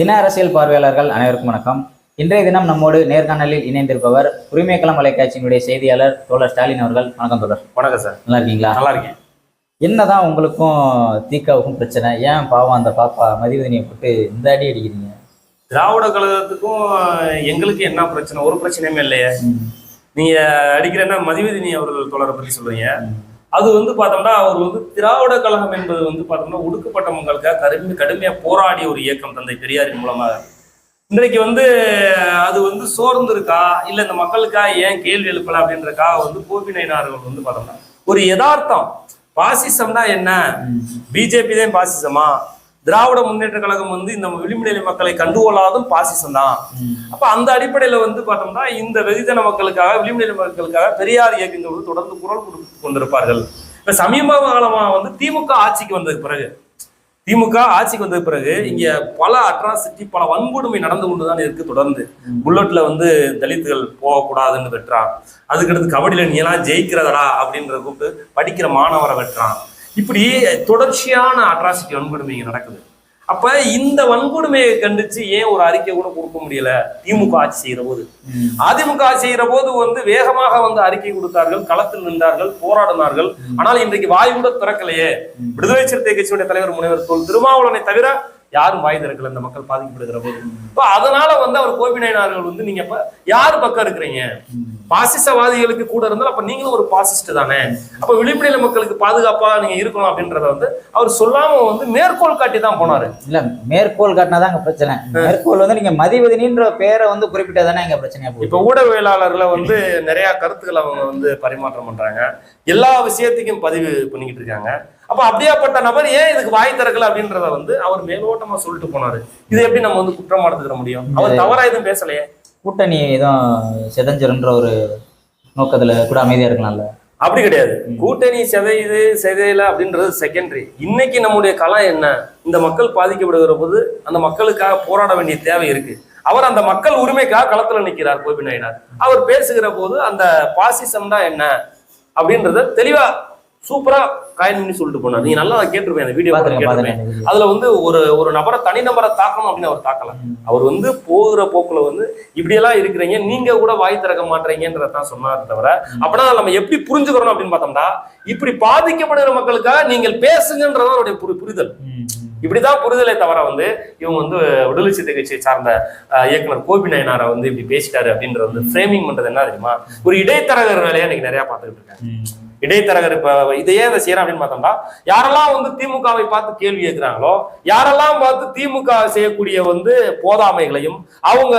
தின அரசியல் பார்வையாளர்கள் அனைவருக்கும் வணக்கம். இன்றைய தினம் நம்மோடு நேர்காணலில் இணைந்திருப்பவர் உரிமைக்களம் தொலைக்காட்சியினுடைய செய்தியாளர் தோழர் ஸ்டாலின் அவர்கள். வணக்கம் தோழர். வணக்கம் சார். நல்லா இருக்கீங்களா? நல்லா இருக்கேன். என்னதான் உங்களுக்கும் தீக்காவுக்கும் பிரச்சனை? ஏன் பாவம் அந்த பாப்பா மதிவதனியை போட்டு இந்த அடி அடிக்கிறீங்க? திராவிட கழகத்துக்கும் எங்களுக்கு என்ன பிரச்சனை? ஒரு பிரச்சனையுமே இல்லையே. நீங்க அடிக்கிறேன்னா மதிவதினி அவர்கள் தொடரை பத்தி சொல்றீங்க. அது வந்து பார்த்தோம்னா அவர் வந்து திராவிட கழகம் என்பது வந்து பார்த்தோம்னா ஒடுக்கப்பட்ட மக்களுக்காக கடுமை கடுமையா போராடிய ஒரு இயக்கம் தந்தை பெரியாரின் மூலமாக. இன்றைக்கு வந்து அது வந்து சோர்ந்து இருக்கா இல்ல இந்த மக்களுக்காக ஏன் கேள்வி எழுப்பல அப்படின்றக்காக வந்து கோபி நயினார்கள் வந்து பார்த்தோம்னா ஒரு யதார்த்தம். பாசிசம்னா என்ன? பிஜேபி தான் பாசிசமா? திராவிட முன்னேற்ற கழகம் வந்து இந்த விளிம்புநிலை மக்களை கண்டுகொள்ளாதும் பாசிசம் தான். அப்ப அந்த அடிப்படையில வந்து பார்த்தோம்னா இந்த வெகுஜன மக்களுக்காக விளிம்புநிலை மக்களுக்காக பெரியார் இயக்கங்கள் தொடர்ந்து குரல் கொடுத்து கொண்டிருப்பார்கள். இப்ப சமீப காலமா வந்து திமுக ஆட்சிக்கு வந்ததுக்கு பிறகு திமுக ஆட்சிக்கு வந்த பிறகு இங்க பல அட்ராசிட்டி பல வன்கொடுமை நடந்து கொண்டுதான் இருக்கு தொடர்ந்து. புல்லட்ல வந்து தலித்துகள் போகக்கூடாதுன்னு வெட்டுறான். அதுக்கடுத்து கபடியில நீ எல்லாம் ஜெயிக்கிறதடா அப்படின்ற கூப்பிட்டு படிக்கிற மாணவரை வெட்டுறான். இப்படி தொடர்ச்சியான அட்ராசிட்டி வன்கொடுமை இங்க நடக்குது. அப்ப இந்த வன்கொடுமையை கண்டிச்சு ஏன் ஒரு அறிக்கை கூட கொடுக்க முடியல? திமுக ஆட்சி செய்யற போது. அதிமுக ஆட்சி செய்யற போது வந்து வேகமாக வந்து அறிக்கை கொடுத்தார்கள் களத்தில் நின்றார்கள் போராடினார்கள். ஆனால் இன்றைக்கு வாய் கூட திறக்கலையே. விடுதலை சிறுத்தை கட்சியுடைய தலைவர் முனைவர் தொல் திருமாவளவனை தவிர யாரும் வாய் திறக்கல இந்த மக்கள் பாதிக்கப்படுகிற போது. இப்ப அதனால வந்து அவர் கோபி நாயனார்கள் வந்து நீங்க இப்ப யார் பக்கம் இருக்கிறீங்க? பாசிசவாதிகளுக்கு கூட இருந்தால் அப்ப நீங்களும் ஒரு பாசிஸ்ட் தானே? அப்ப விளிம்புநிலை மக்களுக்கு பாதுகாப்பா நீங்க இருக்கணும் அப்படின்றத வந்து அவர் சொல்லாம வந்து மேற்கோள் காட்டி தான் போனாரு. இல்ல மேற்கோள் காட்டினாதான் அங்க பிரச்சனை. மேற்கோள் வந்து நீங்க மதிவதனின்ற பேரை வந்து குறிப்பிட்டதானே இங்க பிரச்சனையா போகுது இப்ப ஊடகவியலாளர்களை வந்து நிறைய கருத்துக்களை அவங்க வந்து பரிமாற்றம் பண்றாங்க. எல்லா விஷயத்தையும் பதிவு பண்ணிக்கிட்டு இருக்காங்க. அப்ப அப்படியாப்பட்ட நபர் ஏன் இதுக்கு வாய் திறக்கல அப்படின்றத வந்து அவர் மேலோட்டமா சொல்லிட்டு போனாரு. இதை எப்படி நம்ம வந்து குற்றம் எடுத்துக்கிற முடியும்? அவர் தவறா எதுவும் பேசலையே? கூட்டணி எதுவும் செதஞ்சிருன்ற ஒரு நோக்கத்துல கூட அமைதியா இருக்கலாம்ல? அப்படி கிடையாது. கூட்டணி செதையுது செதையல அப்படின்றது செகண்டரி இன்னைக்கு நம்முடைய களம் என்ன? இந்த மக்கள் பாதிக்கப்படுகிற போது அந்த மக்களுக்காக போராட வேண்டிய தேவை இருக்கு. அவர் அந்த மக்கள் உரிமைக்காக களத்துல நிற்கிறார் கோபி நாயனார் அவர் பேசுகிற போது அந்த பாசிசம் தான் என்ன? அப்படின்றத தெளிவா சூப்பரா காயின் சொல்லிட்டு போனார். நீங்க நல்லா கேட்டிருப்பேன் அந்த வீடியோ கேட்டிருப்பேன் அதுல வந்து ஒரு ஒரு நபரை தனிநபரை தாக்கணும் அப்படின்னு அவர் தாக்கல. அவர் வந்து போகிற போக்குல வந்து இப்படியெல்லாம் இருக்கிறீங்க நீங்க கூட வாய் திறக்க மாட்டீங்கன்றதான் சொன்னார் தவிர அப்படின்னா நம்ம எப்படி புரிஞ்சுக்கிறோம் அப்படின்னு பார்த்தோம்னா இப்படி பாதிக்கப்படுகிற மக்களுக்காக நீங்கள் பேசுங்கன்றதான் அவருடைய புரி- புரிதல். இப்படிதான் புரிதலை தவிர வந்து இவங்க வந்து விடுதலை கட்சியை சார்ந்த இயக்குனர் கோபி நயனாரை வந்து இப்படி பேசிட்டாரு அப்படின்றது வந்து ஃப்ரேமிங் பண்றது என்ன தெரியுமா? ஒரு இடைத்தரகர் வேலையா இன்னைக்கு நிறைய பார்த்துட்டு இருக்காங்க. இடைத்தரகர் இப்ப இதையே இதை செய்யறோம் அப்படின்னு பார்த்தோம்னா யாரெல்லாம் வந்து திமுகவை பார்த்து கேள்வி கேட்கிறாங்களோ யாரெல்லாம் பார்த்து திமுக செய்யக்கூடிய வந்து போதாமைகளையும் அவங்க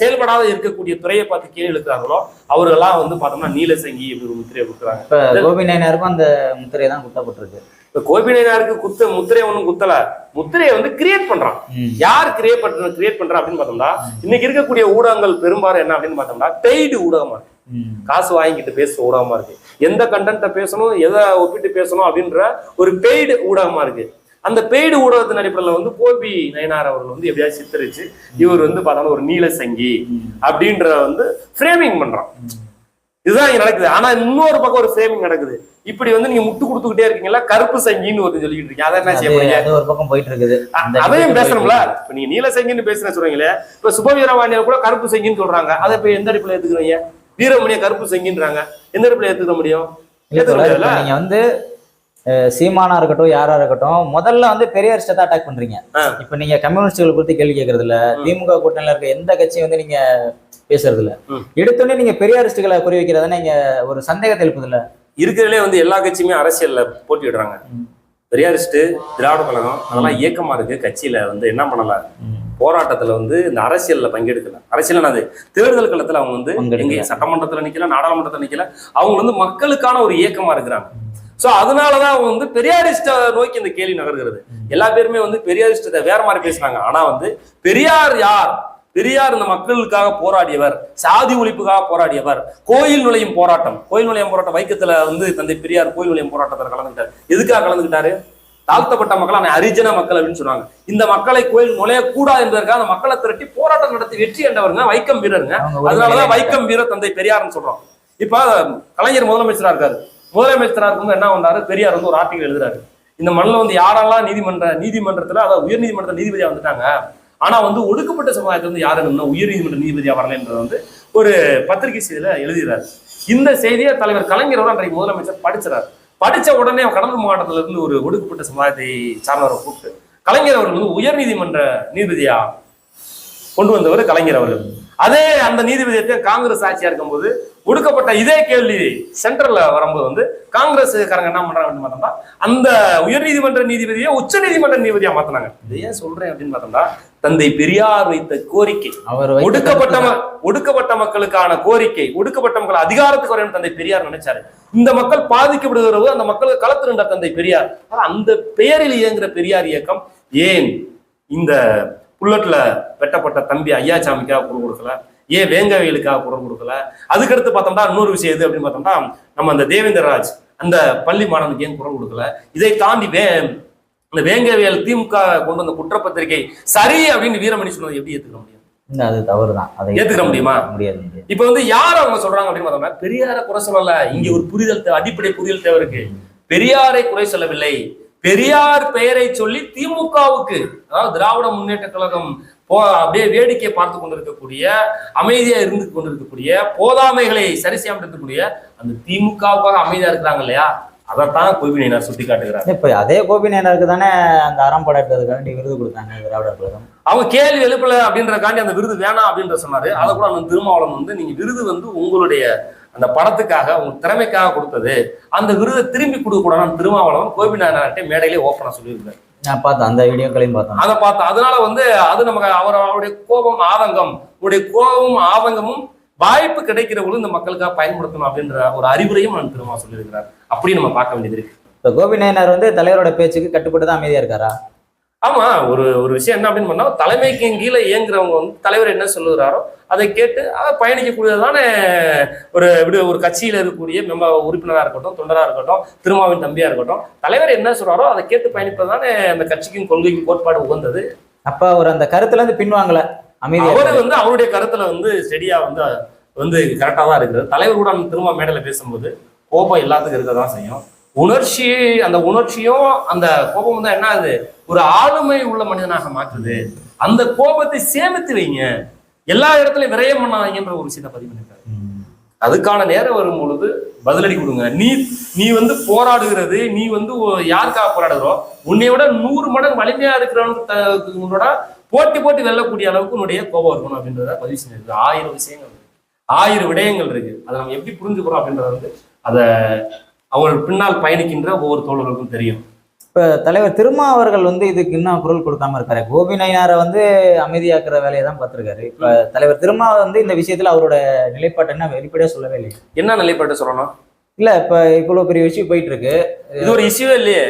செயல்படாத இருக்கக்கூடிய துறையை பார்த்து கேள்வி எழுக்கிறாங்களோ அவர்களெல்லாம் வந்து பார்த்தோம்னா நீலசங்கி இப்படி ஒரு முத்திரையை கொடுக்குறாங்க இப்ப கோபி நாயனாருக்கும் அந்த முத்திரை தான் குத்தப்பட்டிருக்கு. இப்ப கோபிநாயனாருக்கு குத்த முத்திரையை ஒண்ணும் குத்தல. முத்திரையை வந்து கிரியேட் பண்றான். யார் கிரியேட் பண்ற கிரியேட் பண்றா அப்படின்னு பார்த்தோம்னா இன்னைக்கு இருக்கக்கூடிய ஊடகங்கள் பெரும்பாலும் என்ன அப்படின்னு பார்த்தோம்னா பெய்டு ஊடகமா இருக்கு. காசு வாங்கிட்டு பேசுற ஊடகமா இருக்கு. எந்த கண்டென்ட்டை பேசணும் எதை ஒப்பிட்டு பேசணும் அப்படின்ற ஒரு பெய்டு ஊடகமா இருக்கு. அந்த பெய்டு ஊடகத்தின் அடிப்படையில் வந்து கோபி நயனார் அவர்கள் வந்து எப்படியாவது சித்தரிச்சு இவர் வந்து பார்த்தோம்னா ஒரு நீலசங்கி அப்படின்ற வந்து ஃப்ரேமிங் பண்றான். இதுதான் இங்க நடக்குது. ஆனா இன்னொரு பக்கம் ஒரு ஃப்ரேமிங் நடக்குது. இப்படி வந்து நீங்க முட்டு கொடுத்துக்கிட்டே இருக்கீங்களா கருப்பு சங்கின்னு ஒரு சொல்லிட்டு இருக்கீங்க. அதை என்ன செய்ய ஒரு பக்கம் போயிட்டு இருக்குது அதையும் பேசணும்ல? இப்ப நீங்க நீலசங்கின்னு பேசுற சொல்றீங்களே இப்ப சுபவீரவாணியர் கூட கருப்பு சங்கின்னு சொல்றாங்க. அதை இப்ப எந்த அடிப்படையில் ஏத்துக்கிறீங்க வீரமணிய கருப்பு சங்கின்றாங்க. எந்த அடிப்படையில் ஏத்துக்க முடியும்? நீங்க வந்து சீமானா இருக்கட்டும் யாரா இருக்கட்டும் முதல்ல வந்து பெரியார் தான் அட்டாக் பண்றீங்க. இப்ப நீங்க கம்யூனிஸ்டுகளை குறித்து கேள்வி கேட்கறது இல்ல. திமுக கூட்டணியில இருக்க எந்த கட்சியும் வந்து நீங்க பேசுறது இல்ல. எடுத்தோடனே நீங்க பெரியாரிஸ்டுகளை குறி வைக்கிறத நீங்க ஒரு சந்தேகத்தை எழுப்புது இல்ல இருக்கிறதுலே வந்து எல்லா கட்சியுமே அரசியல்ல போட்டியிடுறாங்க ம். பெரியாரிஸ்ட் திராவிட கழகம் அதெல்லாம் இயக்கமா இருக்கு. கட்சியில வந்து என்ன பண்ணல போராட்டத்துல வந்து இந்த அரசியல்ல பங்கெடுக்கல. அரசியல் என்னது? தேர்தல் களத்துல அவங்க வந்து. எங்க சட்டமன்றத்துல நிக்கல நாடாளுமன்றத்துல நிக்கல அவங்க வந்து மக்களுக்கான ஒரு இயக்கமா இருக்கிறாங்க. சோ அதனாலதான் அவங்க வந்து பெரியாரிஸ்ட நோக்கி இந்த கேள்வி நகர்கிறது. எல்லா பேருமே வந்து பெரியாரிஸ்டத்தை வேற மாதிரி பேசுறாங்க. ஆனா வந்து பெரியார் யார்? பெரியார் இந்த மக்களுக்காக போராடியவர் சாதி ஒழிப்புக்காக போராடியவர் கோயில் நுழையும் போராட்டம். கோயில் நுழையும் போராட்டம் வைக்கத்துல வந்து தந்தை பெரியார் கோயில் நுழையும் போராட்டத்தில் கலந்துக்கிட்டார். எதுக்காக கலந்துக்கிட்டாரு? தாழ்த்தப்பட்ட மக்கள் ஆனால் அரிஜன மக்கள் அப்படின்னு சொன்னாங்க இந்த மக்களை கோயில் நுழையக்கூடாது என்பதற்காக அந்த மக்களை திரட்டி போராட்டம் நடத்தி வெற்றி கண்டவருங்க வைக்கம் வீரருங்க. அதனாலதான் வைக்கம் வீர தந்தை பெரியார்னு சொல்றோம். இப்ப கலைஞர் முதலமைச்சரா இருக்காரு. முதலமைச்சரா இருக்கும்போது என்ன பண்றாரு பெரியார் வந்து ஒரு ஆர்டிகல் எழுதுறாரு. இந்த மண்ணில் வந்து யாரெல்லாம் நீதிமன்ற நீதிமன்றத்துல அதாவது உயர் நீதிமன்ற நீதிபதியா வந்துட்டாங்க ஆனா வந்து ஒடுக்கப்பட்ட சமுதாயத்துல வந்து யாரும் இன்னும் உயர்நீதிமன்ற நீதிபதியா வரலன்றது வந்து ஒரு பத்திரிகை செய்தியில எழுதுகிறார் இந்த செய்தியை தலைவர் கலைஞர் அவர்கள் அன்றைக்கு முதலமைச்சர் படிச்சார் படிச்ச உடனே கடலூர் மாவட்டத்துல இருந்து ஒரு ஒடுக்கப்பட்ட சமுதாயத்தை சார்ந்தவரை கூப்பிட்டு கலைஞர் அவர்கள் வந்து உயர் நீதிமன்ற நீதிபதியா கொண்டு வந்தவர் கலைஞர் அவர்கள். அதே அந்த நீதிபதியத்தை காங்கிரஸ் ஆட்சியா இருக்கும்போது ஒடுக்கப்பட்ட இதே கேள்வி சென்ட்ரல்ல வரும்போது வந்து காங்கிரஸ் காரங்க என்ன பண்றாங்க அப்படின்னு பார்த்தோம்னா அந்த உயர்நீதிமன்ற நீதிபதியை உச்ச நீதிமன்ற நீதிபதியா மாத்தினாங்க. இதை ஏன் சொல்றேன் அப்படின்னு பார்த்தோம்னா தந்தை பெரியார் வைத்த கோரிக்கை. அவர் ஒடுக்கப்பட்ட ஒடுக்கப்பட்ட மக்களுக்கான கோரிக்கை ஒடுக்கப்பட்ட மக்கள் அதிகாரத்துக்கு வரணும் தந்தை பெரியார் நினைச்சாரு. இந்த மக்கள் பாதிக்கப்படுகிற போது அந்த மக்களுக்கு களத்திருந்த தந்தை பெரியார். அந்த பெயரில் இயங்குற பெரியார் இயக்கம் ஏன் இந்த புல்லட்ல வெட்டப்பட்ட தம்பி ஐயாசாமிக்காக குரல் கொடுக்கல? ஏன் வேங்கவேலுக்காக குரல் கொடுக்கல? அதுக்கடுத்து பார்த்தோம்னா இன்னொரு விஷயம் எது அப்படின்னு பார்த்தோம்னா நம்ம அந்த தேவேந்திரராஜ் அந்த பள்ளி மாணவனுக்கு ஏன் குரல் கொடுக்கல? இதை தாண்டி வே இந்த வேங்கவேல் திமுக கொண்டு வந்த குற்றப்பத்திரிகை சரி அப்படின்னு வீரமணி சொன்னதை எப்படி ஏத்துக்க முடியும்? அது தவறுதான். அதை ஏத்துக்க முடியுமா? முடியாது இப்ப வந்து யார் அவங்க சொல்றாங்க அப்படின்னு பார்த்தோம்னா பெரியாரை குறை சொல்லல. இங்க ஒரு புரிதல் அடிப்படை புரிதல் தேவை இருக்கு. பெரியாரை குறை சொல்லவில்லை. பெரியார் பெயரை சொல்லி திமுகவுக்கு அதாவது திராவிட முன்னேற்ற கழகம் போ அப்படியே வேடிக்கை பார்த்து கொண்டிருக்கக்கூடிய அமைதியா இருந்து கொண்டிருக்கக்கூடிய போதாமைகளை சரி செய்யாமல் இருக்கக்கூடிய அந்த திமுகவுக்காக அமைதியா இருக்கிறாங்க இல்லையா? அதைத்தான் கோவிலினார் சுட்டி காட்டுகிறார் இப்ப அதே கோபிநாயனருக்கு தானே அந்த அறம் விருது கொடுத்தாங்க திராவிடர் கழகம். அவங்க கேள்வி எழுப்பல அப்படின்றக்காண்டி அந்த விருது வேணாம் அப்படின்ற சொன்னாரு. அதை கூட அந்த திருமாவளவன் வந்து நீங்க விருது வந்து உங்களுடைய அந்த படத்துக்காக உங்க திறமைக்காக கொடுத்தது அந்த விருதை திரும்பி கொடுக்க கூடாது திருமாவளவன் கோபிநாயனார்ட்டே மேடையிலே ஓப்பனா சொல்லியிருந்தாரு. நான் பார்த்தேன் அந்த வீடியோக்களையும் பார்த்தேன். அதை பார்த்து அதனால வந்து அது நமக்கு அவர் அவருடைய கோபம் ஆதங்கம் உடைய கோபமும் ஆதங்கமும் வாய்ப்பு கிடைக்கிற பொழுது இந்த மக்களுக்காக பயன்படுத்தணும் அப்படின்ற ஒரு அறிவுரையும் நான் திரும்ப சொல்லியிருக்கிறார். அப்படி நம்ம பார்க்க வேண்டியது இருக்கு. இப்ப கோபிநாயனார் வந்து தலைவரோட பேச்சுக்கு கட்டுப்பட்டு தான் அமைதியா இருக்காரா? ஆமா ஒரு ஒரு விஷயம் என்ன அப்படின்னு பண்ணா தலைமைக்கு கீழே இயங்குறவங்க வந்து தலைவர் என்ன சொல்லுகிறாரோ அதை கேட்டு அதை பயணிக்கக்கூடியதான ஒரு விடு ஒரு கட்சியில இருக்கக்கூடிய மெம்ப உறுப்பினராக இருக்கட்டும் தொண்டராக இருக்கட்டும் திருமாவின் தம்பியா இருக்கட்டும் தலைவர் என்ன சொல்றாரோ அதை கேட்டு பயணிப்பதுதானே அந்த கட்சிக்கும் கொள்கைக்கும் கோட்பாடு உகந்தது. அப்ப அவர் அந்த கருத்துல இருந்து பின்வாங்கல அமைதியா அவரு. வந்து அவருடைய கருத்துல வந்து செடியா வந்து வந்து கரெக்டா தான் இருக்குது தலைவர் கூட திரும்ப மேடையில பேசும்போது கோபம் எல்லாத்துக்கும் இருக்க தான் செய்யும். உணர்ச்சி அந்த உணர்ச்சியும் அந்த கோபம் தான் என்ன ஆகுது? ஒரு ஆளுமை உள்ள மனிதனாக மாற்றுது. அந்த கோபத்தை சேமித்து வைங்க. எல்லா இடத்துலயும் விரயம் பண்ணாதீங்கன்ற ஒரு விஷயத்தை பதிவு பண்ணிருக்காரு. அதுக்கான நேரம் வரும் பொழுது பதிலடி கொடுங்க. நீ நீ வந்து போராடுகிறது நீ வந்து யாருக்காக போராடுகிறோம் உன்னை விட நூறு மடங்கு வலிமையா இருக்கிறவனோட போட்டி போட்டி வெல்லக்கூடிய அளவுக்கு உன்னுடைய கோபம் இருக்கணும் அப்படின்றத பதிவு செஞ்சிருக்கு. ஆயிரம் விஷயங்கள் இருக்கு. ஆயிரம் விடயங்கள் இருக்கு. அதை நம்ம எப்படி புரிஞ்சுக்கிறோம் அப்படின்றத வந்து அதை அவர் பின்னால் பயணிக்கின்ற ஒவ்வொரு தோழர்களுக்கும் தெரியும். இப்ப தலைவர் திருமா அவர்கள் வந்து இதுக்கு இன்னும் குரல் கொடுக்காம இருக்காரு. கோபி நயினாரை வந்து அமைதியாக்குற வேலையை தான் பார்த்திருக்காரு. இப்ப தலைவர் திருமா வந்து இந்த விஷயத்துல அவரோட நிலைப்பாட்டை என்ன வெளிப்படையா சொல்லவே இல்லை என்ன நிலைப்பாட்டு சொல்லணும்? இல்ல இப்ப இவ்வளவு பெரிய விஷயம் போயிட்டு இருக்கு. இது ஒரு இஷ்யூவே இல்லையே.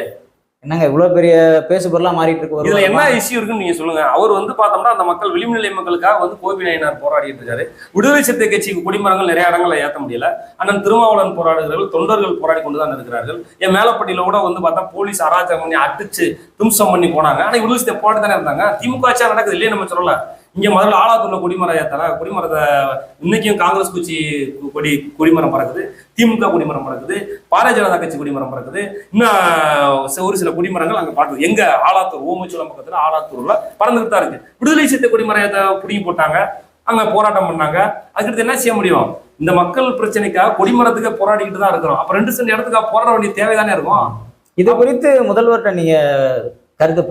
என்னங்க இவ்வளவு பெரிய பேசு பொருளா மாறிட்டு இருக்கு இதுல என்ன. இஷ்யூ இருக்குன்னு நீங்க சொல்லுங்க. அவர் வந்து பார்த்தோம்னா அந்த மக்கள் விளிம்புநிலை மக்களுக்காக வந்து கோபி நாயனார் போராடிட்டு இருக்காரு. விடுதலை சிறுத்தை கட்சிக்கு குடிமரங்கள் நிறைய இடங்கள்ல ஏத்த முடியல. அண்ணன் திருமாவளவன் போராடுகிறார்கள் தொண்டர்கள் போராடி கொண்டு தான் இருக்கிறார்கள். என் மேலப்பட்டியில கூட வந்து பார்த்தா போலீஸ் அராஜகம் பண்ணி அடிச்சு தும்சம் பண்ணி போனாங்க. ஆனா விடுதலை சிறுத்தை போராடி தானே இருந்தாங்க? திமுக ஆட்சியா நடக்குது இல்லையே நம்ம சொல்லல. இங்க முதல்ல ஆலாத்தூர்ல குடிமரம் ஏத்தல குடிமரத்தை இன்னைக்கும் காங்கிரஸ் கட்சி கொடி குடிமரம் பறக்குது. திமுக குடிமரம் பறக்குது. பாரதிய ஜனதா கட்சி குடிமரம் பறக்குது. இன்னும் ஒரு சில குடிமரங்கள் அங்க பார்க்குது. எங்க? ஆலாத்தூர் ஓமச்சோளம் பக்கத்துல ஆலாத்தூர்ல பறந்துட்டு தான் இருக்கு. விடுதலை சித்த குடிமரத்தை பிடிங்கி போட்டாங்க. அங்க போராட்டம் பண்ணாங்க. அதுக்கடுத்து என்ன செய்ய முடியும்? இந்த மக்கள் பிரச்சனைக்காக கொடிமரத்துக்கு போராடிக்கிட்டு தான் இருக்கிறோம். அப்ப ரெண்டு சென்ட் இடத்துக்காக போராட வேண்டிய தேவைதானே இருக்கும்? இது குறித்து முதல்வர்கிட்ட நீங்க கருத்து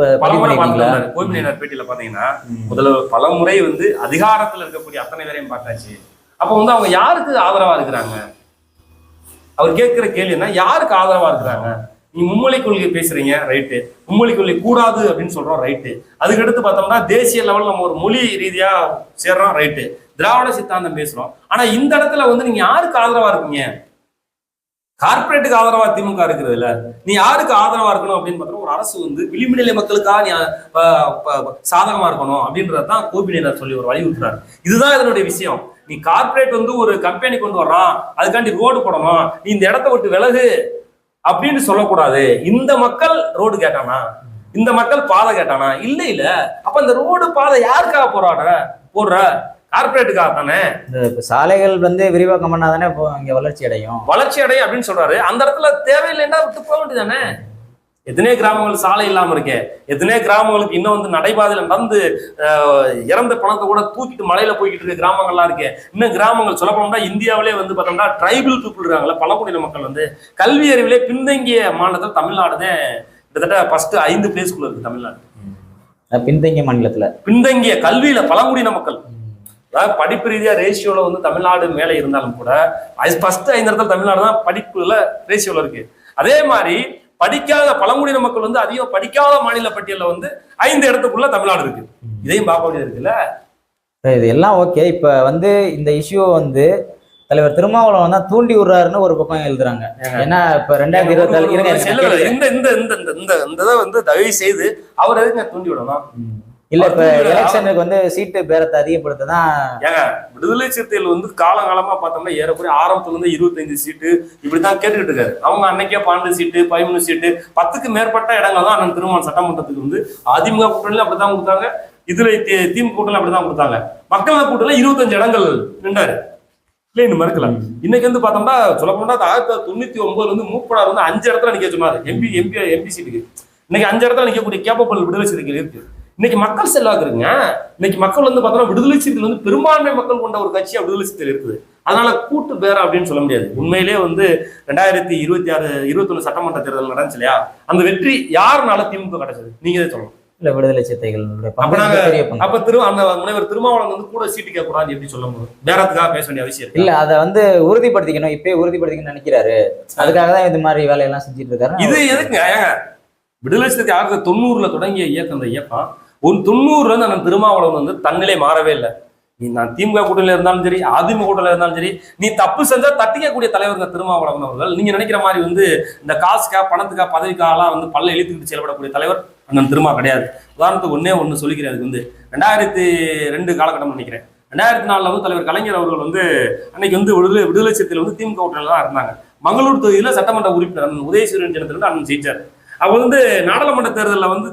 கோபிநாயனார் பேட்டியில பாத்தீங்கன்னா முதல்வர் பல முறை வந்து அதிகாரத்துல இருக்கக்கூடிய அத்தனை பேரையும் பார்த்தாச்சு. அப்ப வந்து அவங்க யாருக்கு ஆதரவா இருக்கிறாங்க? அவர் கேட்கிற கேள்வி என்ன? யாருக்கு ஆதரவா இருக்கிறாங்க? நீ மும்மொழி கொள்கை பேசுறீங்க ரைட்டு மும்மொழி கொள்கை கூடாது அப்படின்னு சொல்றோம் ரைட்டு அதுக்கடுத்து பார்த்தோம்னா தேசிய லெவல் நம்ம ஒரு மொழி ரீதியா சேர்றோம் ரைட்டு திராவிட சித்தாந்தம் பேசுறோம். ஆனா இந்த இடத்துல வந்து நீங்க யாருக்கு ஆதரவா இருக்கீங்க? கார்ப்பரேட்டுக்கு ஆதரவா திமுக இருக்கிறது இல்ல நீ யாருக்கு ஆதரவா இருக்கணும் அப்படின்னு பார்த்தா ஒரு அரசு வந்து விளிம்பு நிலை மக்களுக்காக நீ சாதகமா இருக்கணும் அப்படின்றதான் தான் சொல்லி ஒரு வலியுறுத்துறாரு. இதுதான் இதனுடைய விஷயம். நீ கார்ப்பரேட் வந்து ஒரு கம்பெனி கொண்டு வர்றான் அதுக்காண்டி ரோடு போடணும் நீ இந்த இடத்த விட்டு விலகு அப்படின்னு சொல்லக்கூடாது. இந்த மக்கள் ரோடு கேட்டானா? இந்த மக்கள் பாதை கேட்டானா? இல்ல இல்ல. அப்ப இந்த ரோடு பாதை யாருக்காக போராடுற? போடுற? கார்ப்பரேட்டுக்காக தானே? இப்ப சாலைகள் வந்து விரிவாக்கம் பண்ணாதானே இப்போ இங்க வளர்ச்சி அடையும்? வளர்ச்சி அடைய அப்படின்னு சொல்றாரு. அந்த இடத்துல தேவையில்லைன்னா விட்டு போக வேண்டியதானே எத்தனையோ கிராமங்கள் சாலை இல்லாம இருக்கே. எத்தனையோ கிராமங்களுக்கு இன்னும் வந்து நடைபாதையில நடந்து இறந்த பணத்தை கூட தூக்கிட்டு மலையில போய்கிட்டு இருக்க கிராமங்கள்லாம் இருக்கு. இன்னும் கிராமங்கள் சொல்ல போனோம்னா இந்தியாவிலே வந்து பார்த்தோம்னா ட்ரைபல் பீப்புள் இருக்காங்கல்ல பழங்குடியின மக்கள் வந்து. கல்வி அறிவிலே பின்தங்கிய மாநிலத்தில் தமிழ்நாடு தான் கிட்டத்தட்ட ஃபர்ஸ்ட் ஐந்து பிளேஸ்க்குள்ள இருக்கு தமிழ்நாடு. பின்தங்கிய மாநிலத்துல. பின்தங்கிய கல்வியில பழங்குடியின மக்கள். அதாவது படிப்பு ரீதியா ரேஷியோல வந்து தமிழ்நாடு மேலே இருந்தாலும் கூட ஃபர்ஸ்ட் ஐந்து இடத்துல தமிழ்நாடு தான் படிப்புல ரேஷியோல இருக்கு. அதே மாதிரி படிக்காத பழங்குடியின மக்கள் வந்து அதிகம் படிக்காத மாநில பட்டியல்ல வந்து ஐந்து இடத்துக்குள்ள தமிழ்நாடு இருக்கு. இதையும் பார்க்க வேண்டியது இருக்குல்ல? இது எல்லாம் ஓகே இப்ப வந்து இந்த இஷ்யூ வந்து தலைவர் திருமாவளவன் தான் தூண்டி விடுறாருன்னு ஒரு பக்கம் எழுதுறாங்க. ஏன்னா இப்ப ரெண்டாயிரத்தி இருபத்தி கேட்கிறேன். இந்த இந்த இந்த இந்த இந்த இந்த இதை வந்து தயவு செய்து அவர் எதுக்கு தூண்டி விடணும். இல்ல இப்ப எலெக்ஷனுக்கு வந்து சீட்டு பேரத்தை அதிகப்படுத்த தான் ஏங்க விடுதலை சிறுத்தைகள் வந்து காலங்காலமா பார்த்தோம்னா ஏறக்குறைய ஆரம்பத்துல இருந்து இருபத்தஞ்சு சீட்டு இப்படிதான் கேட்டுக்கிட்டு இருக்காரு. அவங்க அன்னைக்கே பன்னெண்டு சீட்டு பதிமூணு சீட்டு பத்துக்கு மேற்பட்ட இடங்கள் தான் அண்ணன் திருமாவளவன் சட்டமன்றத்துக்கு வந்து அதிமுக கூட்டணியில அப்படிதான் கொடுத்தாங்க. இதுல திமுக கூட்டணியில அப்படிதான் கொடுத்தாங்க. மக்கள் கூட்டணியில இருபத்தஞ்சு இடங்கள் நின்றாரு. இல்ல இன்னும் மறுக்கல? இன்னைக்கு வந்து பார்த்தோம்னா சொல்ல போனா ஆயிரத்தி தொள்ளாயிரத்தி தொண்ணூத்தி ஒன்பதுல இருந்து மூப்பனார் வந்து அஞ்சு இடத்துல நிக்க சொன்னாரு. எம்பி எம்பி எம்பி சீட்டுக்கு. இன்னைக்கு அஞ்சு இடத்துல நிக்கக்கூடிய கேப்பபிள் விடுதலை சிறுத்தைகள் இருக்கு. இன்னைக்கு மக்கள் செல்வாக்கு இருக்குங்க இன்னைக்கு மக்கள் வந்து பார்த்தோம்னா விடுதலை சிறுத்தைகள் வந்து பெரும்பான்மை மக்கள் கொண்ட ஒரு கட்சியா விடுதலை சிறுத்தைகள் இருக்குது. அதனால கூட்டு பேர அப்படின்னு சொல்ல முடியாது. உண்மையிலே வந்து ரெண்டாயிரத்தி இருபத்தி ஆறு இருபத்தொன்னு சட்டமன்ற தேர்தல் நடந்துச்சு இல்லையா? அந்த வெற்றி யாருனால திமுக கிடைச்சது? நீங்க தான் சொல்லணும் இல்ல விடுதலை சிறுத்தைகளுடைய அப்ப திரு அந்த முனைவர் திருமாவளவன் வந்து கூட சீட்டு கேட்க கூடாது எப்படி சொல்ல முடியும்? பேரத்துக்காக பேச வேண்டிய அவசியம் இல்ல அத வந்து உறுதிப்படுத்திக்கணும். இப்பயே உறுதிப்படுத்திக்கணும்னு நினைக்கிறாரு. அதுக்காக தான் இது மாதிரி வேலையெல்லாம் செஞ்சுட்டு இருக்காரு. இது எதுக்குங்க? விடுதலை சிறுத்தை ஆயிரத்தி தொண்ணூறுல தொடங்கிய இயக்கம் அந்த இயக்கம். ஒரு தொண்ணூறுலேருந்து அந்த திருமாவளவன் வந்து தன்னிலை மாறவே இல்லை. நீ நான் திமுக கூட்டணியில் இருந்தாலும் சரி அதிமுக கூட்டணியில் இருந்தாலும் சரி நீ தப்பு செஞ்சா தட்டிக்கக்கூடிய தலைவர் இந்த திருமாவளவன் அவர்கள். நீங்க நினைக்கிற மாதிரி வந்து இந்த காசுக்கா பணத்துக்கா பதவிக்காலாம் வந்து பல்ல இழுத்துக்கிட்டு செயல்படக்கூடிய தலைவர் அண்ணன் திருமா கிடையாது. உதாரணத்துக்கு ஒன்னே ஒன்று சொல்லிக்கிறேன் அதுக்கு வந்து. ரெண்டாயிரத்தி ரெண்டு காலகட்டம் நினைக்கிறேன். ரெண்டாயிரத்தி நாலில் வந்து தலைவர் கலைஞர் அவர்கள் வந்து அன்னைக்கு வந்து விடுதலை விடுதலை சிறுத்தையில் வந்து திமுக கூட்டணியில் தான் இருந்தாங்க. மங்களூர் தொகுதியில் சட்டமன்ற உறுப்பினர் அண்ணன் உதயசூரியன் ஜனத்திலிருந்து அண்ணன் ஜெயிச்சார். அவர் வந்து நாடாளுமன்ற தேர்தலில் வந்து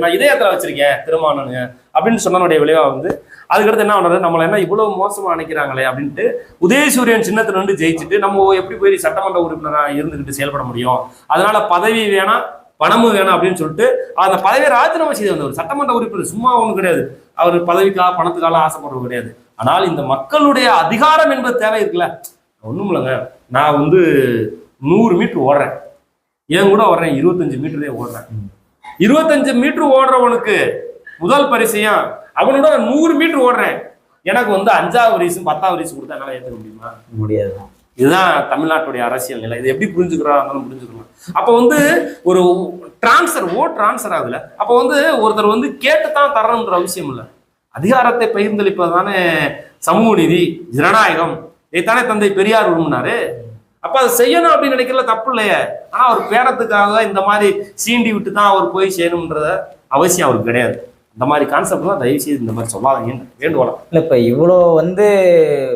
நான் இதயத்தில் வச்சிருக்கேன் திருமானனு அப்படின்னு சொன்னனுடைய விளைவாக வந்து அதுக்கடுத்து என்ன பண்ணுறது நம்மளை என்ன இவ்வளவு மோசமா நினைக்கிறாங்களே அப்படின்ட்டு உதயசூரியன் சின்னத்துல இருந்து ஜெயிச்சுட்டு நம்ம எப்படி போய் சட்டமன்ற உறுப்பினராக இருந்துகிட்டு செயல்பட முடியும்? அதனால பதவி வேணாம் பணமும் வேணாம் அப்படின்னு சொல்லிட்டு அந்த பதவியை ராஜினாமா செய்து வந்தவர் சட்டமன்ற உறுப்பினர் சும்மா ஒன்றும் கிடையாது. அவர் பதவிக்காக பணத்துக்காக ஆசைப்படுறது கிடையாது. ஆனால் இந்த மக்களுடைய அதிகாரம் என்பது தேவை இருக்குல்ல? ஒண்ணும் இல்லைங்க. நான் வந்து நூறு மீட்டர் ஓடுறேன். என் கூட ஓடுறேன் இருபத்தஞ்சு மீட்டரே ஓடுறேன். இருபத்தஞ்சு மீட்டர் ஓடுறவனுக்கு முதல் பரிசையும் அவனோட நூறு மீட்டர் ஓடுறேன். எனக்கு வந்து அஞ்சாவது வயசு பத்தாவது வயசு கொடுத்தா என்னால ஏற்றுக்க முடியுமா? முடியாது. இதுதான் தமிழ்நாட்டுடைய அரசியல் நிலை. இது எப்படி புரிஞ்சுக்கிறா இருந்தாலும் புரிஞ்சுக்கணும் அப்போ வந்து ஒரு டிரான்ஸ்ஃபர் ஓ டிரான்ஸ்ஃபர் ஆகுதுல அப்போ வந்து ஒருத்தர் வந்து கேட்டு தான் தரணுன்ற அவசியம் இல்லை. அதிகாரத்தை பகிர்ந்தளிப்பது தானே சமூக நீதி ஜனநாயகம். இதைத்தானே தந்தை பெரியார் விரும்பினாரு அப்ப அதை செய்யணும் அப்படின்னு நினைக்கிறதுல தப்பு இல்லையே? ஆனா அவர் பேரத்துக்காக இந்த மாதிரி சீண்டி விட்டு தான் அவர் போய் செய்யணும்ன்றத அவசியம் அவருக்கு கிடையாது. அந்த மாதிரி கான்செப்ட் தான் தயவு செய்து இந்த மாதிரி சொல்லாதீங்க. வேண்டுகோளம். இல்ல இப்ப இவ்வளோ வந்து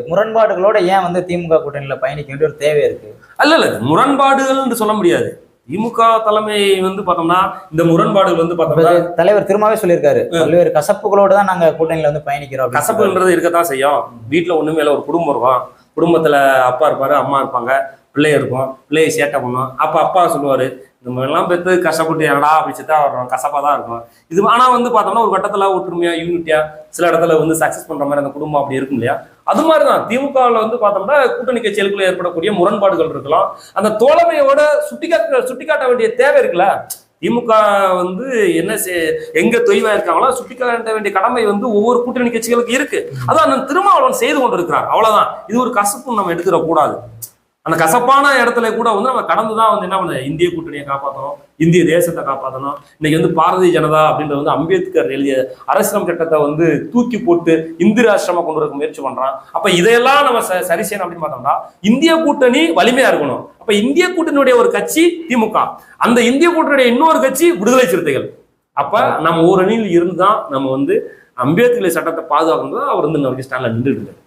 முரண்பாடுகளோட ஏன் வந்து திமுக கூட்டணியில பயணிக்க வேண்டிய ஒரு தேவை இருக்கு? அல்ல இல்ல முரண்பாடுகள்னு சொல்ல முடியாது. திமுக தலைமை வந்து பார்த்தோம்னா இந்த முரண்பாடுகள் வந்து பார்த்தோம்னா தலைவர் திருமாவே சொல்லியிருக்காரு. பல்வேறு கசப்புகளோட தான் நாங்க கூட்டணியில வந்து பயணிக்கிறோம். கசப்புன்றது இருக்கத்தான் செய்யும். வீட்டுல ஒண்ணுமே இல்லை ஒரு குடும்பம் இருக்கும். குடும்பத்துல அப்பா இருப்பாரு அம்மா இருப்பாங்க. பிள்ளை இருக்கும் பிள்ளையை சேட்டை பண்ணும். அப்ப அப்பா சொல்லுவாரு இந்த மாதிரிலாம் பெற்று கஷ்டப்பட்டு என்னடா அப்படி சித்தா வர்றோம் கசப்பா தான் இருக்கும். இது ஆனா வந்து பார்த்தோம்னா ஒரு கட்டத்துல ஒற்றுமையா யூனிட்டியா சில இடத்துல வந்து சக்ஸஸ் பண்ற மாதிரி அந்த குடும்பம் அப்படி இருக்கும் இல்லையா? அது மாதிரிதான் திமுகவில் வந்து பார்த்தோம்னா கூட்டணி கட்சிகளுக்குள்ள ஏற்படக்கூடிய முரண்பாடுகள் இருக்கலாம். அந்த தோழமையோட சுட்டிக்காட்ட சுட்டிக்காட்ட வேண்டிய தேவை இருக்குல்ல? திமுக வந்து என்ன செ- எங்க தொய்வா இருக்காங்களோ சுட்டிக்காட்ட வேண்டிய கடமை வந்து ஒவ்வொரு கூட்டணி கட்சிகளுக்கு இருக்கு. அதான் திருமாவளவன் செய்து கொண்டிருக்கிறார். அவ்வளவுதான். இது ஒரு கசப்பு நம்ம எடுத்துடக்கூடாது அந்த கசப்பான இடத்துல கூட வந்து நம்ம கடந்து தான் வந்து என்ன பண்ண இந்திய கூட்டணியை காப்பாற்றணும் இந்திய தேசத்தை காப்பாற்றணும் இன்னைக்கு வந்து பாரதிய ஜனதா அப்படின்றது வந்து அம்பேத்கர் எழுதிய அரசியலம் சட்டத்தை வந்து தூக்கி போட்டு இந்து ராஷ்டிரமா கொண்டு வர முயற்சி பண்றான். அப்ப இதையெல்லாம் நம்ம ச- சரி செய்யணும் அப்படின்னு பார்த்தோம்னா இந்திய கூட்டணி வலிமையா இருக்கணும். அப்ப இந்திய கூட்டணியுடைய ஒரு கட்சி திமுக. அந்த இந்திய கூட்டணியுடைய இன்னொரு கட்சி விடுதலை சிறுத்தைகள். அப்ப நம்ம ஒரு அணியில் இருந்து தான் நம்ம வந்து அம்பேத்கர் சட்டத்தை பாதுகாக்கணும் அவர் வந்து இன்ன ஸ்டாண்ட்ல நின்றுட்டு இருக்காரு.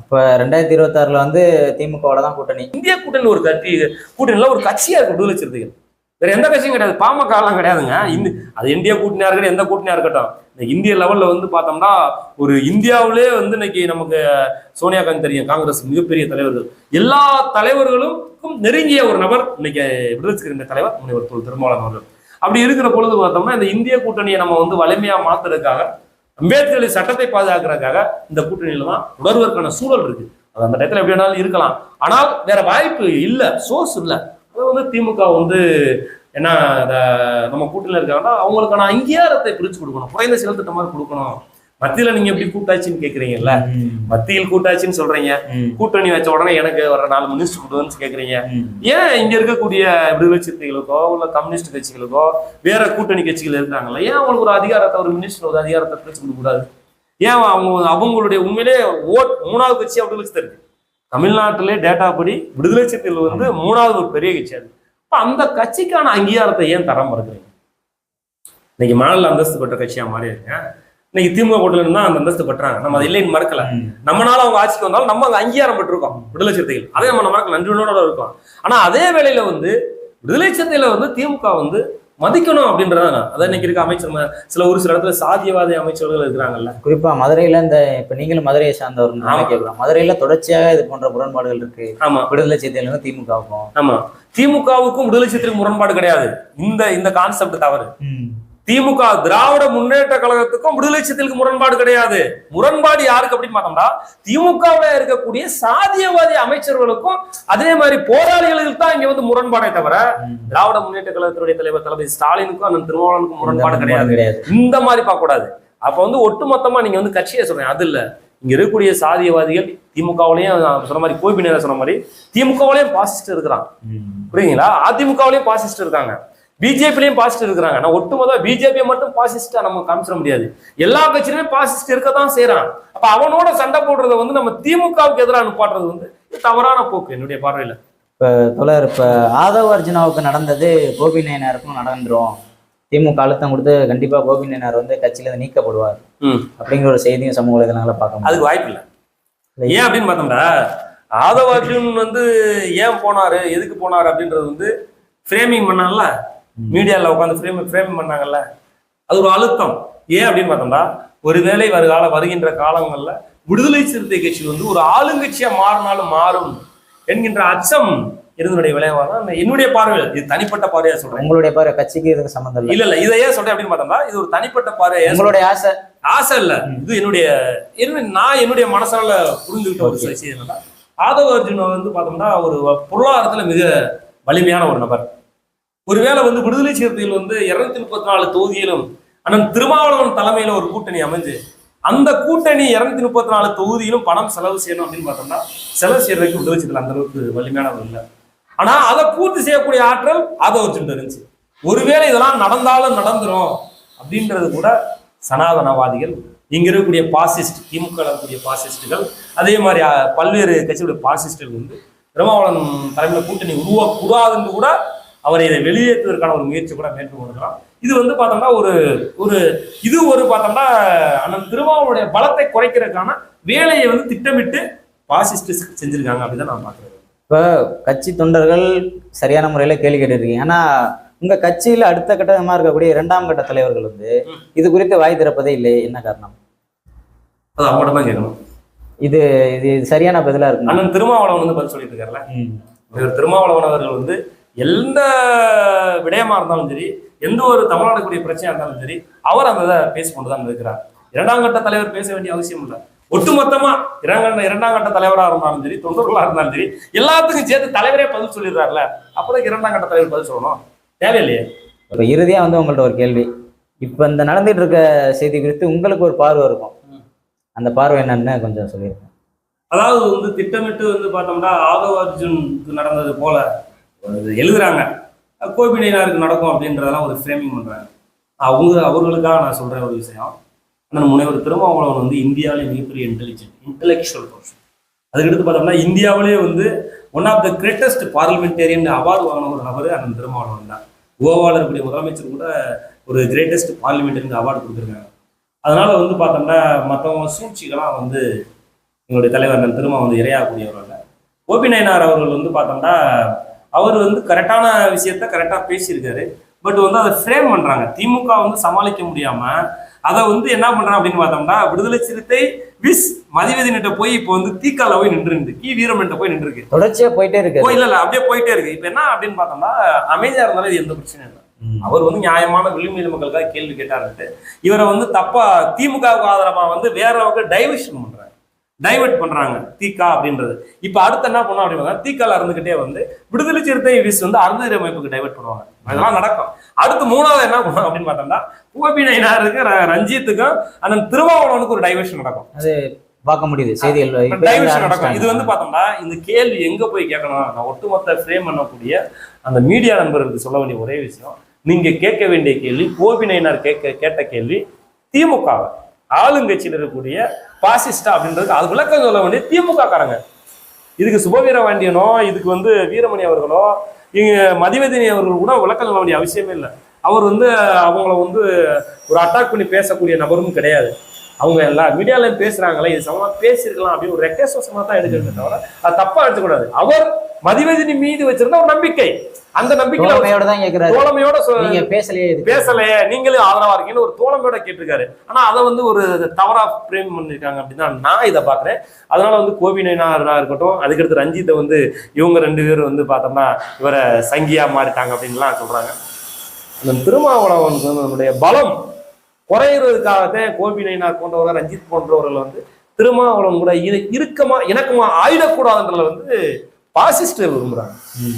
இப்ப ரெண்டாயிரத்தி இருபத்தாறுல வந்து திமுகவோட தான் கூட்டணி. இந்திய கூட்டணி ஒரு கட்சி கூட்டணியில ஒரு கட்சியா இருக்கும் விடுதலை சிறுத்தைகள் வேற எந்த கட்சியும் கிடையாது. பாமகலாம் கிடையாதுங்க. இந்த அது இந்திய கூட்டணியா இருக்கட்டும் எந்த கூட்டணியாக இருக்கட்டும். இந்த இந்திய லெவல்ல வந்து பார்த்தோம்னா ஒரு இந்தியாவிலே வந்து இன்னைக்கு நமக்கு சோனியா காந்தி தெரியும் காங்கிரஸ் மிகப்பெரிய தலைவர்கள். எல்லா தலைவர்களுக்கும் நெருங்கிய ஒரு நபர் இன்னைக்கு விடுதலை சிறுத்தை தலைவர் முனைவர் தொல் திருமாவளவன் அவர்கள். அப்படி இருக்கிற பொழுது பார்த்தோம்னா இந்த இந்திய கூட்டணியை நம்ம வந்து வலிமையா மாத்துறதுக்காக அம்பேத்கரின் சட்டத்தை பாதுகாக்கிறதுக்காக இந்த கூட்டணியில தான் உணர்வதற்கான சூழல் இருக்கு. அது அந்த டயத்தில் எப்படி வேணாலும் இருக்கலாம். ஆனால் வேற வாய்ப்பு இல்லை சோர்ஸ் இல்லை. அது வந்து திமுக வந்து என்ன நம்ம கூட்டணியில் இருக்காங்கன்னா அவங்களுக்கான அங்கீகாரத்தை பிரித்து கொடுக்கணும். குறைந்த செயல் திட்டம் மாதிரி கொடுக்கணும். மத்தியில நீங்க எப்படி கூட்டாட்சின்னு கேக்குறீங்கல்ல. மத்தியில் கூட்டாட்சின்னு சொல்றீங்க. கூட்டணி வச்ச உடனே எனக்கு வர நாலு மினிஸ்டர் கொடுன்னு கேக்குறீங்க. ஏன் இங்க இருக்கக்கூடிய விடுதலை சிறுத்தைகளுக்கோ இல்ல கம்யூனிஸ்ட் கட்சிகளுக்கோ வேற கூட்டணி கட்சிகள் இருக்காங்கல்ல ஏன் அவங்களுக்கு ஒரு அதிகாரத்தை ஒரு மினிஸ்டர் ஒரு அதிகாரத்தை பிரிச்சு கொடுக்க கூடாது ஏன் அவங்க அவங்களுடைய உண்மையிலே ஓட் மூணாவது கட்சி சிறுத்தை இருக்கு தமிழ்நாட்டிலே டேட்டா படி விடுதலை சிறுத்தைகள் வந்து மூணாவது ஒரு பெரிய கட்சி அது. அந்த கட்சிக்கான அங்கீகாரத்தை ஏன் தர மறுக்கிறீங்க? இன்னைக்கு மாநில அந்தஸ்து பெற்ற கட்சியா மாறி இருக்கு இன்னைக்கு திமுக கூட்டணியில இருந்தா அந்த அந்தஸ்து பெற்றாங்க. நம்ம அதை இல்லைன்னு மறுக்கல. ம். நம்மனால அவங்க ஆட்சிக்கு வந்தாலும் நம்ம அங்க அங்கீகாரம் பெற்றிருக்கோம். விடுதலை சிறுத்தைகள். அதே நம்ம நமக்கு நன்றியுணர்வோட இருக்கோம். ஆனா அதே வேளையில வந்து விடுதலை சிறுத்தையில வந்து திமுக வந்து மதிக்கணும் அப்படின்றதான் அதான் இன்னைக்கு இருக்க அமைச்சர் சில ஒரு சில இடத்துல சாதியவாதி அமைச்சர்கள் இருக்கிறாங்கல்ல. குறிப்பா மதுரையில இந்த இப்ப நீங்களும் மதுரையை சார்ந்தவர் ஆமா. கேட்கிறோம் மதுரையில தொடர்ச்சியாக இது போன்ற முரண்பாடுகள் இருக்கு. ஆமா. விடுதலை செய்தியிலிருந்து திமுகவுக்கும். ஆமா. திமுகவுக்கும் விடுதலை சிறுத்தைகளுக்கும் முரண்பாடு கிடையாது. இந்த இந்த கான்செப்ட் தவறு. திமுக திராவிட முன்னேற்ற கழகத்துக்கும் விடுதலை சிறுத்தைகளுக்கு முரண்பாடு கிடையாது. முரண்பாடு யாருக்கு அப்படின்னு பார்த்தோம்னா திமுகவில் இருக்கக்கூடிய சாதியவாதி அமைச்சர்களுக்கும் அதே மாதிரி போராளிகளுக்கு தான் இங்க வந்து முரண்பாடே தவிர திராவிட முன்னேற்ற கழகத்தினுடைய தலைவர் தளபதி ஸ்டாலினுக்கும் அண்ணன் திருமாவளவனுக்கும் முரண்பாடு கிடையாது. இந்த மாதிரி பார்க்க கூடாது. அப்ப வந்து ஒட்டுமொத்தமா நீங்க வந்து கட்சியை சொல்றீங்க. அது இல்ல. இங்க இருக்கக்கூடிய சாதியவாதிகள் திமுகவிலையும் சொன்ன மாதிரி கோபி நேரம் சொன்ன மாதிரி திமுகவிலையும் பாசிஸ்ட் இருக்கிறான். புரியுங்களா அதிமுகவிலையும் பாசிஸ்ட் இருக்காங்க. பிஜேபிலையும் பாசிஸ்ட் இருக்கிறாங்க. நான் ஒட்டுமொத்த பிஜேபியை மட்டும் பாசிஸ்டா நம்ம காமிச்சிட முடியாது. எல்லா கட்சியிலுமே பாசிஸ்ட் இருக்கத்தான் செய்யறான் அப்ப அவனோட சண்டை போடுறத வந்து நம்ம திமுகவுக்கு எதிராக அனுப்பாடுறது வந்து தவறான போக்கு என்னுடைய பார்வையில. தோழர் இப்ப ஆதவ அர்ஜுனாவுக்கு நடந்தது கோபி நயனாருக்கும் நடந்துரும். திமுக அழுத்தம் கொடுத்து கண்டிப்பா கோபி நயனார் வந்து கட்சியில இருந்து நீக்கப்படுவார். அப்படிங்கிற ஒரு செய்தியும் சமூக வலைதளங்கள பார்க்க முடியும் அதுக்கு வாய்ப்பு இல்லை. ஏன் அப்படின்னு பார்த்தோம்னா ஆதவ அர்ஜுன் வந்து ஏன் போனாரு எதுக்கு போனாரு அப்படின்றது வந்து ஃப்ரேமிங் பண்ணாங்கல்ல ம். மீடியால உட்காந்து ஃப்ரேம் ஃப்ரேம் பண்ணாங்கல்ல? அது ஒரு அழுத்தம். ஏன் அப்படின்னு பார்த்தோம்னா ஒருவேளை வருகால வருகின்ற காலங்கள்ல விடுதலை சிறுத்தை கட்சி வந்து ஒரு ஆளுங்கட்சியா மாறினாலும் மாறும் என்கின்ற அச்சம் இருந்தனுடைய விளைவாக தான் என்னுடைய பார்வையில் இது தனிப்பட்ட பார்வையா சொல்றேன். உங்களுடைய பாரு கட்சிக்கு இதுக்கு சம்மந்தம் இல்லை. இல்ல இதை ஏன் சொல்றேன் அப்படின்னு பார்த்தோம்னா இது ஒரு தனிப்பட்ட பார்வை உங்களுடைய ஆசை. ஆசை இல்ல. இது என்னுடைய என்ன நான் என்னுடைய மனசால புரிஞ்சுக்கிட்ட ஒரு விஷயம் என்னன்னா ஆதவ அர்ஜுன் வந்து பார்த்தோம்னா ஒரு பொருளாதாரத்துல மிக வலிமையான ஒரு நபர். ஒருவேளை வந்து விடுதலை சிறுத்தைகள் வந்து இருநூத்தி முப்பத்தி நாலு தொகுதியிலும் அண்ணன் திருமாவளவன் தலைமையில ஒரு கூட்டணி அமைஞ்சு அந்த கூட்டணி இருநூத்தி முப்பத்தி நாலு தொகுதியிலும் பணம் செலவு செய்யணும் அப்படின்னு பார்த்தோம்னா செலவு செய்யறதுக்கு விடுதலை சிறுத்தைகள் அந்த அளவுக்கு வலிமையானவர் இல்லை. ஆனா அதை பூர்த்தி செய்யக்கூடிய ஆற்றல் அதை வச்சுட்டு இருந்துச்சு. ஒருவேளை இதெல்லாம் நடந்தாலும் நடந்துரும் அப்படின்றது கூட சனாதனவாதிகள் இங்க இருக்கக்கூடிய பாசிஸ்ட் திமுக இருக்கக்கூடிய பாசிஸ்டுகள் அதே மாதிரி பல்வேறு கட்சியுடைய பாசிஸ்டுகள் வந்து திருமாவளவன் தலைமையில் கூட்டணி உருவாக்கூடாதுன்னு கூட அவரை இதை வெளியேற்றுவதற்கான ஒரு முயற்சி கூட மேற்கொண்டிருக்கலாம் இது வந்து பார்த்தோம்னா ஒரு ஒரு இது ஒரு பார்த்தோம்னா அண்ணன் திருமாவளுடைய பலத்தை குறைக்கிறதுக்கான வேலையை வந்து திட்டமிட்டு பாசிஸ்ட் செஞ்சிருக்காங்க அப்படிதான் நான் பாக்குறேன் இப்ப கட்சி தொண்டர்கள் சரியான முறையில கேள்வி கேட்டிருக்கீங்க. ஆனா உங்க கட்சியில அடுத்த கட்டமா இருக்கக்கூடிய இரண்டாம் கட்ட தலைவர்கள் வந்து. இது குறித்து வாய் திறப்பதே இல்லை என்ன காரணம்? அது அவங்கள்ட்ட தான் கேட்கணும். இது இது சரியான பதிலா இருக்குமா அண்ணன் திருமாவளவன் வந்து பதில் சொல்லிட்டு இருக்காருல்ல. திருமாவளவன் அவர்கள் வந்து எந்த விடயமா இருந்தாலும் சரி எந்த ஒரு தமிழ்நாடு கூடிய பிரச்சனையா இருந்தாலும் சரி அவர் அந்த இதை பேசிக்கொண்டு தான் இருக்கிறார். இரண்டாம் கட்ட தலைவர் பேச வேண்டிய அவசியம் இல்லை. ஒட்டுமொத்தமா இரண்டாம் இரண்டாம் கட்ட தலைவரா இருந்தாலும் சரி தொண்டர்களா இருந்தாலும் சரி எல்லாத்துக்கும் சேர்த்து தலைவரே பதில் சொல்லிடுறாருல அப்பதான் இரண்டாம் கட்ட தலைவர் பதில் சொல்லணும். தேவையில்லையே. இப்ப இறுதியா வந்து உங்கள்ட்ட ஒரு கேள்வி. இப்ப இந்த நடந்துட்டு இருக்க செய்தி குறித்து உங்களுக்கு ஒரு பார்வை இருக்கும். அந்த பார்வை என்னன்னு கொஞ்சம் சொல்லிருக்கேன் அதாவது வந்து திட்டமிட்டு வந்து பார்த்தோம்னா ஆதவ அர்ஜுனுக்கு நடந்தது போல எழுதுறாங்க. எழுதுறாங்க கோபினைனாருக்கு நடக்கும் அப்படின்றதெல்லாம் ஒரு ஃப்ரேமிங் பண்ணுறாங்க அவங்க அவர்களுக்காக நான் சொல்கிற ஒரு விஷயம். அண்ணன் முனைவர் திருமாவளவன் வந்து இந்தியாவிலே மிகப்பெரிய இன்டெலிஜென்ட் இன்டெலெக்சுவல் பர்சன் அதுக்கடுத்து பார்த்தோம்னா இந்தியாவிலே வந்து one of the greatest parliamentarian award வாங்கின ஒரு நபர் அண்ணன் திருமாவளவன் தான். கோவாவில் இருக்கக்கூடிய முதலமைச்சர் கூட ஒரு கிரேட்டஸ்ட் பார்லிமெண்டேரியன் அவார்டு கொடுத்துருக்காங்க. அதனால வந்து பார்த்தோம்னா மற்றவங்க சூழ்ச்சிகளாம் வந்து எங்களுடைய தலைவர் அண்ணன் திருமா வந்து இரையாகக்கூடியவர் அல்ல கோபி நயனார் அவர்கள் வந்து பார்த்தோம்னா அவர் வந்து கரெக்டான விஷயத்த கரெக்டாக பேசியிருக்காரு. பட் வந்து அதை ஃப்ரேம் பண்றாங்க. திமுக வந்து சமாளிக்க முடியாம அதை வந்து என்ன பண்றாங்க அப்படின்னு பார்த்தோம்னா விடுதலை சிறுத்தை விஸ் மதிவதனிட்ட போய் இப்போ வந்து தீக்கால போய் நின்று கி. வீரமன்ட்ட போய் நின்றுருக்கு. தொடர்ச்சியா போயிட்டே இருக்கு. இல்ல இல்ல அப்படியே போயிட்டே இருக்கு. இப்போ என்ன அப்படின்னு பார்த்தோம்னா அமைதியா இருந்தாலும் இது எந்த பிரச்சனையும் இல்லை. அவர் வந்து நியாயமான விளிம்பு மக்களுக்காக கேள்வி கேட்டாருன்ட்டு. இவரை வந்து தப்பா திமுகவுக்கு ஆதரவா வந்து வேற பக்கம் டைவர்ஷன் பண்றாங்க. டைவர்ட் பண்றாங்க. தீகா அப்படின்றது. இப்ப அடுத்து என்ன பண்ணோம் அப்படின்னா தீக்கால இருந்துகிட்டே வந்து விடுதலை சிறுத்தை விஸ் வந்து அருந்ததி அமைப்புக்கு டைவர்ட் பண்ணுவாங்க. அதெல்லாம் நடக்கும். அடுத்து மூணாவது என்ன பண்ணுவோம் அப்படின்னு பார்த்தோம்னா கோபி நயினாருக்கு ரஞ்சித்துக்கும் அந்த திருமாவளவனுக்கு ஒரு டைவர்ஷன் நடக்கும். பார்க்க முடியுது. செய்திகள் டைவர்ஷன் நடக்கும். இது வந்து பார்த்தோம்னா இந்த கேள்வி எங்க போய் கேட்கணும்? நான் ஒட்டுமொத்த ஃப்ரேம் பண்ணக்கூடிய அந்த மீடியா நண்பர்களுக்கு சொல்ல வேண்டிய ஒரே விஷயம் நீங்க கேட்க வேண்டிய கேள்வி கோபி நயினார் கேட்க கேட்ட கேள்வி திமுக ஆளுங்கட்சியில் இருக்கக்கூடிய பாசிஸ்டா அப்படின்றதுக்கு அது விளக்கம் சொல்ல வேண்டிய திமுக காரங்க இதுக்கு சுபவீர வாண்டியனோ இதுக்கு வந்து வீரமணி அவர்களோ இங்க மதிவதினி அவர்கள் கூட விளக்கம் சொல்ல வேண்டிய அவசியமே இல்லை. அவர் வந்து அவங்கள வந்து ஒரு அட்டாக் பண்ணி பேசக்கூடிய நபரும் கிடையாது. அவங்க எல்லா மீடியாலையும் பேசுறாங்களே இது சமமா பேசியிருக்கலாம் அப்படின்னு ஒரு ரெக்கேசமா தான் எடுக்கிறத தவிர அது தப்பா எடுத்துக்கூடாது. அவர் மதிவதினி மீது வச்சிருந்த ஒரு நம்பிக்கை. அந்த நம்பிக்கையில அவர் தோழமையோட தான் கேக்குறாரு. தோழமையோட நீங்க பேசலையே. பேசலையே நீங்களும் ஆதரவா இருக்கீங்கன்னு ஒரு தோழமையோட கேட்டிருக்காரு. ஆனா அதை வந்து ஒரு தவறா பிரேம் பண்ணிருக்காங்க அப்படின்னா நான் இதை பாக்குறேன் அதனால வந்து கோபி நயனாரா இருக்கட்டும் அதுக்கடுத்து ரஞ்சித்தை வந்து இவங்க ரெண்டு பேரும் வந்து பார்த்தோம்னா இவரை சங்கியா மாறிட்டாங்க அப்படின்லாம் சொல்றாங்க. அந்த திருமாவளவன் நம்முடைய பலம் குறையிறதுக்காகத்தான் கோபி நயினார் போன்றவர்கள் ரஞ்சித் போன்றவர்கள் வந்து திருமாவளவன் கூட இரு இறுக்கமா இணக்கமா ஆயிடக்கூடாதுன்றதுல வந்து பாசிஸ்டுகள் விரும்புறாங்க.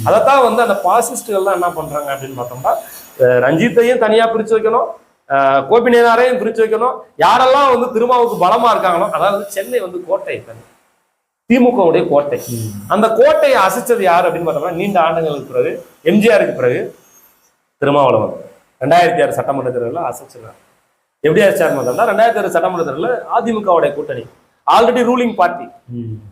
அதைத்தான் வந்து அந்த பாசிஸ்டுகள்லாம் என்ன பண்றாங்க அப்படின்னு பார்த்தோம்னா ரஞ்சித்தையும் தனியா பிரிச்சு வைக்கணும் கோபி நயினாரையும் பிரிச்சு வைக்கணும். யாரெல்லாம் வந்து திருமாவுக்கு பலமா இருக்காங்களோ அதாவது சென்னை வந்து கோட்டை தனி திமுகவுடைய கோட்டை. அந்த கோட்டையை அசைச்சது யார் அப்படின்னு பார்த்தோம்னா நீண்ட ஆண்டுகளுக்கு பிறகு எம்ஜிஆருக்கு பிறகு திருமாவளவன். ரெண்டாயிரத்தி ஆறு சட்டமன்ற தேர்தலில் அசைச்சிருக்காங்க எப்படி அசைச்சார் பார்த்தோம்னா ரெண்டாயிரத்தி ஆறு சட்டமன்ற தேர்தலில் அதிமுகவுடைய கூட்டணி. Already ruling party.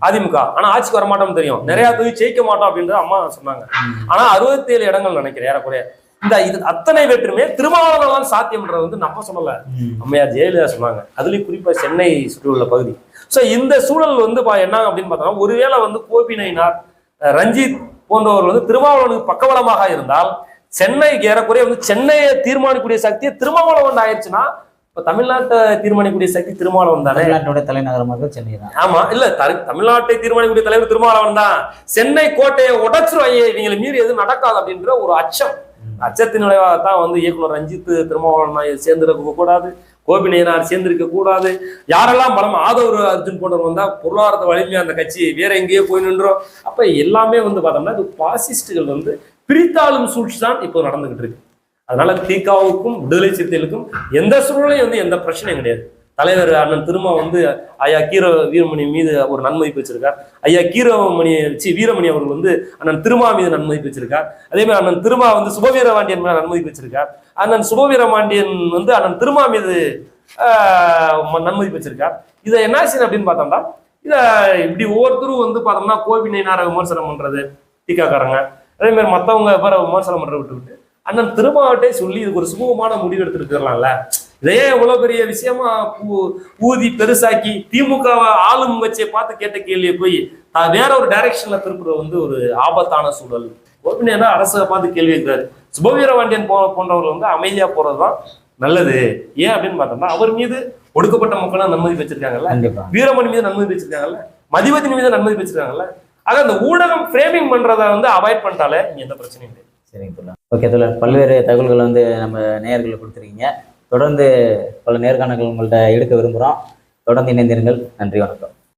அதிமுக. ஆனா ஆட்சிக்கு வர மாட்டோம்னு தெரியும். நிறைய தொகுதி ஜெயிக்க மாட்டோம் அப்படின்றது அம்மா சொன்னாங்க. ஆனா அறுபத்தி ஏழு இடங்கள் நினைக்கிறேன் ஏறக்குறைய. இந்த இது அத்தனை வெற்றுமே திருமாவளவன் சாத்தியம்ன்றது வந்து நம்ம சொல்லல. அம்மையார் ஜெயலலிதா சொன்னாங்க. அதுலயும் குறிப்பா சென்னை சுற்றியுள்ள பகுதி. சோ இந்த சூழல் வந்து பா- என்ன அப்படின்னு பார்த்தோம்னா ஒருவேளை வந்து கோபி நயினார் அஹ் ரஞ்சித் போன்றவர்கள் வந்து திருமாவளவனுக்கு பக்கபலமாக இருந்தால் சென்னை ஏறக்குறைய வந்து சென்னையை தீர்மானிக்கக்கூடிய சக்தியை திருமாவளவன் ஆயிடுச்சுன்னா இப்ப தமிழ்நாட்டை தீர்மானிக்கக்கூடிய சக்தி திருமாவளவன் தானே? தமிழ்நாட்டோட தலைநகரமாக சென்னை தான். ஆமா இல்ல தமிழ்நாட்டை தீர்மானிக்கக்கூடிய தலைவர் திருமாவளவன் தான். சென்னை கோட்டையை உடைச்சிருவாங்க இவங்களை மீறி எதுவும் நடக்காது அப்படின்ற ஒரு அச்சம். அச்சத்தின் விளைவாகத்தான் வந்து இயக்குனர் ரஞ்சித் திருமாவளவன் சேர்ந்திருக்க கூடாது கோபி நயனார் சேர்ந்திருக்க கூடாது. யாரெல்லாம் பலம் ஆதவர் அர்ஜுன் போன்றவர் வந்தா பொருளாதார வலிமையா அந்த கட்சி வேற எங்கேயோ போய் நின்றோம். அப்ப எல்லாமே வந்து பார்த்தோம்னா இது பாசிஸ்டுகள் வந்து பிரித்தாளும் சூழ்ச்சி தான் இப்போ நடந்துகிட்டு இருக்கு. அதனால தீகாவுக்கும் விடுதலை சிறுத்தைகளுக்கும் எந்த சூழ்நிலையும் வந்து எந்த பிரச்சனையும் கிடையாது. தலைவர் அண்ணன் திருமா வந்து ஐயா கீர வீரமணி மீது ஒரு நன்மதிப்பு வச்சிருக்கார். ஐயா கீரமணி சி வீரமணி அவர்கள் வந்து அண்ணன் திருமா மீது நன்மதிப்பு வச்சிருக்கார். அதே மாதிரி அண்ணன் திருமா வந்து சுபவீரமாண்டியன் மேல நன்மதிப்பு வச்சிருக்கார். அண்ணன் சுபவீரமாண்டியன் வந்து அண்ணன் திருமா மீது ம- நன்மதிப்பு வச்சிருக்கார். இதை என்ன செய்யணும் அப்படின்னு பார்த்தோம்னா இதை இப்படி ஒவ்வொருத்தரும் வந்து பார்த்தோம்னா கோவிட் நைனார விமர்சனம் பண்றது டீக்காக்காரங்க அதே மாதிரி மற்றவங்க வேற விமர்சனம் பண்ற விட்டு அண்ணன் திருமாவட்டே சொல்லி இதுக்கு ஒரு சுமூகமான முடிவு எடுத்துருக்கலாம்ல இதையே இவ்வளவு பெரிய விஷயமா ஊதி பெருசாக்கி திமுக ஆளும் வச்சை பார்த்து கேட்ட கேள்வியை போய் வேற ஒரு டைரக்ஷன்ல திருப்புற வந்து ஒரு ஆபத்தான சூழல். கோபினா அரசை பார்த்து கேள்வி கேட்கிறாரு சுபவீரபாண்டியன் போ போன்றவர்கள் வந்து அமைதியா போறதுதான் நல்லது. ஏன் அப்படின்னு பார்த்தோம்னா அவர் மீது ஒடுக்கப்பட்ட மக்களும் நன்மதி வச்சிருக்காங்கல்ல வீரமணி மீது நன்மதி வச்சிருக்காங்கல்ல மதிவதினி மீது நன்மதி வச்சிருக்காங்கல்ல ஆக அந்த ஊடகம் ஃப்ரேமிங் பண்றதை வந்து அவாய்ட் பண்ணிட்டாலே எந்த பிரச்சனையும் இல்லை. சரிங்க தோழர் ஓகே தோழர். பல்வேறு தகவல்களை வந்து நம்ம நேயர்களுக்கு கொடுத்துருக்கீங்க. தொடர்ந்து பல நேர்காணல்கள் உங்கள்கிட்ட எடுக்க விரும்புகிறோம் தொடர்ந்து இணைந்திருங்கள். நன்றி வணக்கம்.